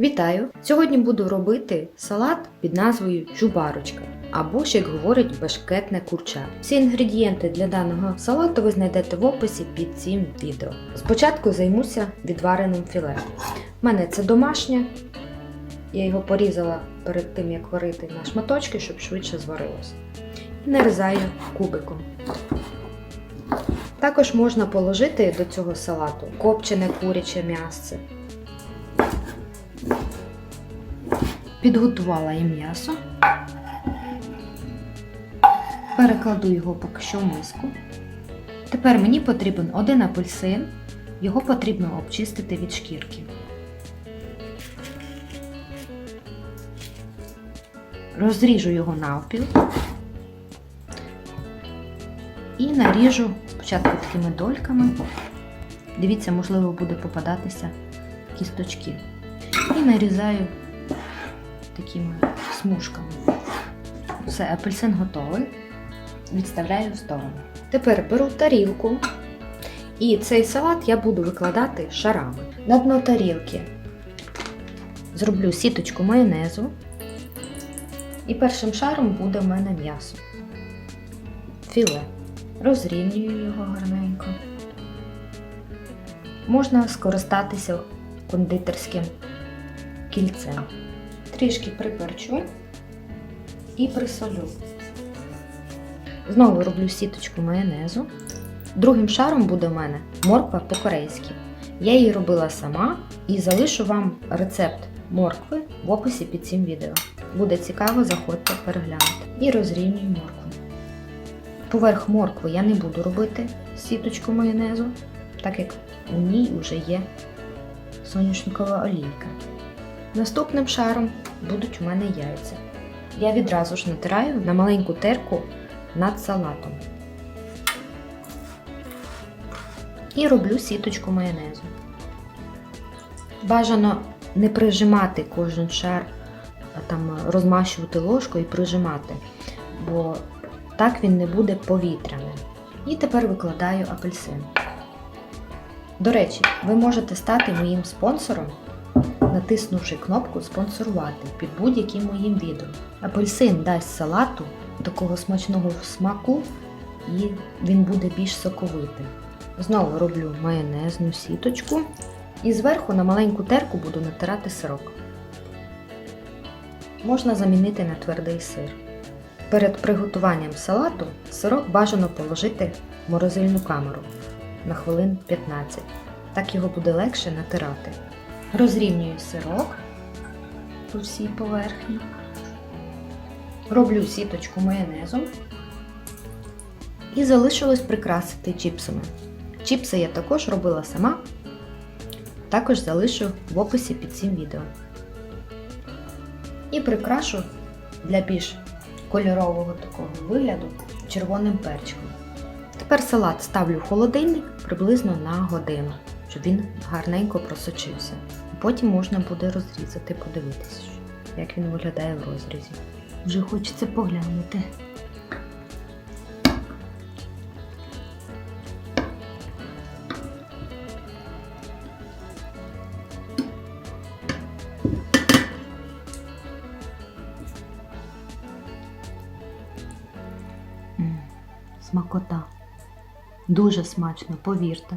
Вітаю! Сьогодні буду робити салат під назвою Чубарочка або, ще як говорять, бешкетне курча. Всі інгредієнти для даного салату ви знайдете в описі під цим відео. Спочатку займуся відвареним філе. У мене це домашнє. Я його порізала перед тим, як варити на шматочки, щоб швидше зварилося. І нарізаю кубиком. Також можна положити до цього салату копчене куряче м'ясце. Підготувала я м'ясо. Перекладу його поки що в миску. Тепер мені потрібен один апельсин. Його потрібно обчистити від шкірки. Розріжу його навпіл і наріжу спочатку такими дольками. Дивіться, можливо, буде попадатися кісточки. І нарізаю такими смужками. Все, апельсин готовий. Відставляю в сторону. Тепер беру тарілку. І цей салат я буду викладати шарами. На дно тарілки зроблю сіточку майонезу. І першим шаром буде в мене м'ясо. Філе. Розрівнюю його гарненько. Можна скористатися кондитерським кільцем. Трішки приперчу і присолю. Знову роблю сіточку майонезу. Другим шаром буде в мене морква по-корейськи. Я її робила сама і залишу вам рецепт моркви в описі під цим відео. Буде цікаво, заходьте переглянути. І розрівнюю моркву. Поверх моркви я не буду робити сіточку майонезу, так як у ній вже є соняшникова олійка. Наступним шаром будуть у мене яйця. Я відразу ж натираю на маленьку терку над салатом. І роблю сіточку майонезу. Бажано не прижимати кожен шар, там розмащувати ложкою і прижимати, бо так він не буде повітряним. І тепер викладаю апельсин. До речі, ви можете стати моїм спонсором натиснувши кнопку Спонсорувати під будь-яким моїм відео. Апельсин дасть салату такого смачного смаку і він буде більш соковитим. Знову роблю майонезну сіточку і зверху на маленьку терку буду натирати сирок. Можна замінити на твердий сир. Перед приготуванням салату сирок бажано положити в морозильну камеру на хвилин 15. Так його буде легше натирати. Розрівнюю сирок по всій поверхні. Роблю сіточку майонезом. І залишилось прикрасити чіпсами. Чіпси я також робила сама, також залишу в описі під цим відео. І прикрашу для більш кольорового такого вигляду червоним перчиком. Тепер салат ставлю в холодильник приблизно на годину, щоб він гарненько просочився. Потім можна буде розрізати, подивитися, як він виглядає в розрізі. Вже хочеться поглянути. Смакота. Дуже смачно, повірте.